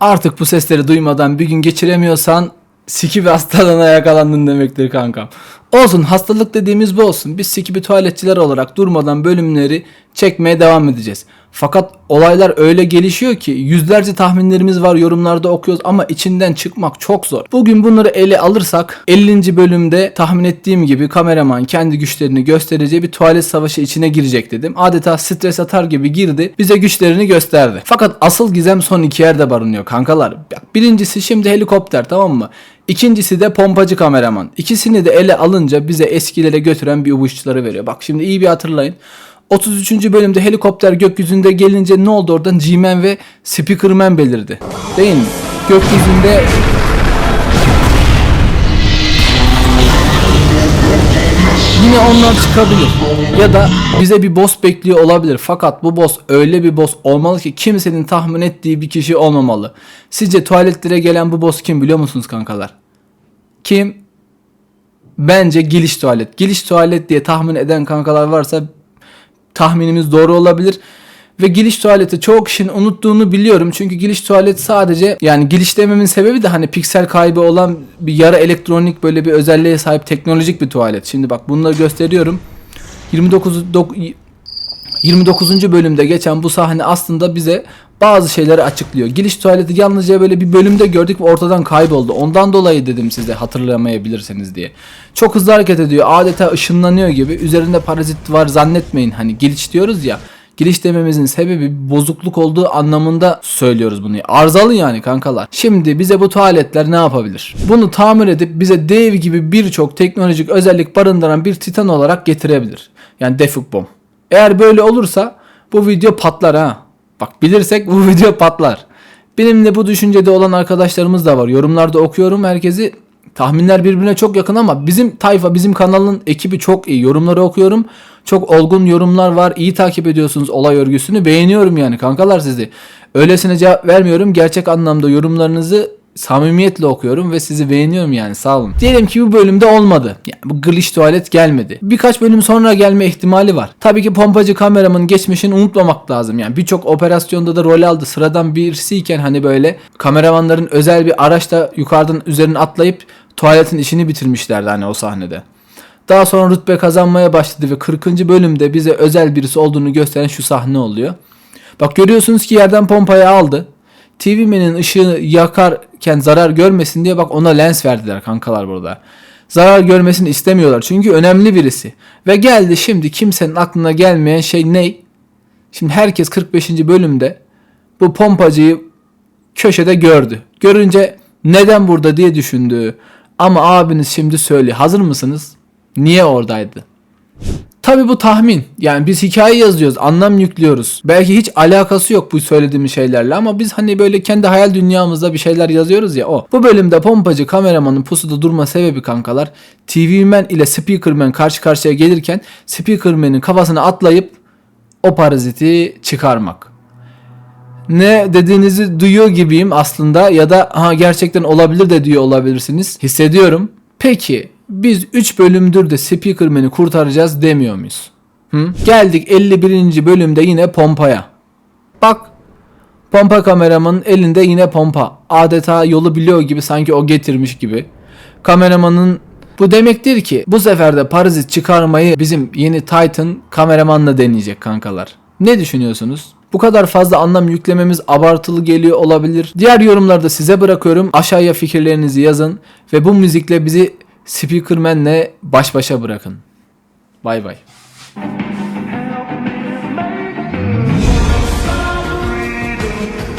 Artık bu sesleri duymadan bir gün geçiremiyorsan siki bir hastalığına yakalandın demektir kankam. Olsun hastalık dediğimiz bu olsun. Biz siki bir tuvaletçiler olarak durmadan bölümleri çekmeye devam edeceğiz. Fakat olaylar öyle gelişiyor ki yüzlerce tahminlerimiz var yorumlarda okuyoruz ama içinden çıkmak çok zor. Bugün bunları ele alırsak 50. bölümde tahmin ettiğim gibi kameraman kendi güçlerini göstereceği bir tuvalet savaşı içine girecek dedim. Adeta stres atar gibi girdi bize güçlerini gösterdi. Fakat asıl gizem son iki yerde barınıyor kankalar. Birincisi şimdi helikopter tamam mı? İkincisi de pompacı kameraman. İkisini de ele alınca bize eskilere götüren bir uçuşları veriyor. Bak şimdi iyi bir hatırlayın. 33. bölümde helikopter gökyüzünde gelince ne oldu oradan G-Man ve Speakerman belirdi. Değil mi? Gökyüzünde Yine onlar çıkabilir. Ya da bize bir boss bekliyor olabilir. Fakat bu boss öyle bir boss olmalı ki kimsenin tahmin ettiği bir kişi olmamalı. Sizce tuvaletlere gelen bu boss kim biliyor musunuz kankalar? Kim? Bence geliş tuvalet. Geliş tuvalet diye tahmin eden kankalar varsa tahminimiz doğru olabilir. Ve giriş tuvaleti çoğu kişinin unuttuğunu biliyorum. Çünkü giriş tuvalet sadece yani giriş dememin sebebi de hani piksel kaybı olan bir yarı elektronik böyle bir özelliğe sahip teknolojik bir tuvalet. Şimdi bak bunları gösteriyorum. 29 dok- 29. bölümde geçen bu sahne aslında bize bazı şeyleri açıklıyor. Giriş tuvaleti yalnızca böyle bir bölümde gördük ve ortadan kayboldu. Ondan dolayı dedim size hatırlamayabilirsiniz diye. Çok hızlı hareket ediyor. Adeta ışınlanıyor gibi. Üzerinde parazit var zannetmeyin. Hani giriş diyoruz ya. Giriş dememizin sebebi bozukluk olduğu anlamında söylüyoruz bunu. Arızalı yani kankalar. Şimdi bize bu tuvaletler ne yapabilir? Bunu tamir edip bize dev gibi birçok teknolojik özellik barındıran bir titan olarak getirebilir. Yani Defuk Bomb. Eğer böyle olursa bu video patlar ha. Bak bilirsek bu video patlar. Benimle bu düşüncede olan arkadaşlarımız da var. Yorumlarda okuyorum herkesi. Tahminler birbirine çok yakın ama bizim tayfa, bizim kanalın ekibi çok iyi. Yorumları okuyorum. Çok olgun yorumlar var. İyi takip ediyorsunuz olay örgüsünü. Beğeniyorum yani kankalar sizi. Öylesine cevap vermiyorum. Gerçek anlamda yorumlarınızı samimiyetle okuyorum ve sizi beğeniyorum yani sağ olun. Diyelim ki bu bölümde olmadı. Yani bu glitch tuvalet gelmedi. Birkaç bölüm sonra gelme ihtimali var. Tabii ki pompacı kameramın geçmişini unutmamak lazım. Yani birçok operasyonda da rol aldı. Sıradan birisiyken hani böyle kameramanların özel bir araçla yukarıdan üzerine atlayıp tuvaletin işini bitirmişlerdi hani o sahnede. Daha sonra rütbe kazanmaya başladı ve 40. bölümde bize özel birisi olduğunu gösteren şu sahne oluyor. Bak görüyorsunuz ki yerden pompayı aldı. TV Man'in ışığı yakarken zarar görmesin diye bak ona lens verdiler kankalar burada. Zarar görmesini istemiyorlar çünkü önemli birisi. Ve geldi şimdi kimsenin aklına gelmeyen şey ne? Şimdi herkes 45. bölümde bu pompacıyı köşede gördü. Görünce neden burada diye düşündü. Ama abiniz şimdi söyle. Hazır mısınız? Niye oradaydı? Tabi bu tahmin. Yani biz hikaye yazıyoruz, anlam yüklüyoruz. Belki hiç alakası yok bu söylediğimiz şeylerle ama biz hani böyle kendi hayal dünyamızda bir şeyler yazıyoruz ya o. Bu bölümde pompacı kameramanın pusuda durma sebebi kankalar TV Man ile Speakerman karşı karşıya gelirken Speakerman'in kafasına atlayıp o paraziti çıkarmak. Ne dediğinizi duyuyor gibiyim aslında ya da ha gerçekten olabilir de diyor olabilirsiniz. Hissediyorum. Peki biz 3 bölümdür de Speakerman'i kurtaracağız demiyor muyuz? Hı? Geldik 51. bölümde yine pompaya. Bak pompa kameramanın elinde yine pompa. Adeta yolu biliyor gibi sanki o getirmiş gibi. Kameramanın bu demektir ki bu sefer de parazit çıkarmayı bizim yeni Titan kameramanla deneyecek kankalar. Ne düşünüyorsunuz? Bu kadar fazla anlam yüklememiz abartılı geliyor olabilir. Diğer yorumlarda size bırakıyorum. Aşağıya fikirlerinizi yazın ve bu müzikle bizi Speakerman'le baş başa bırakın. Bay bay.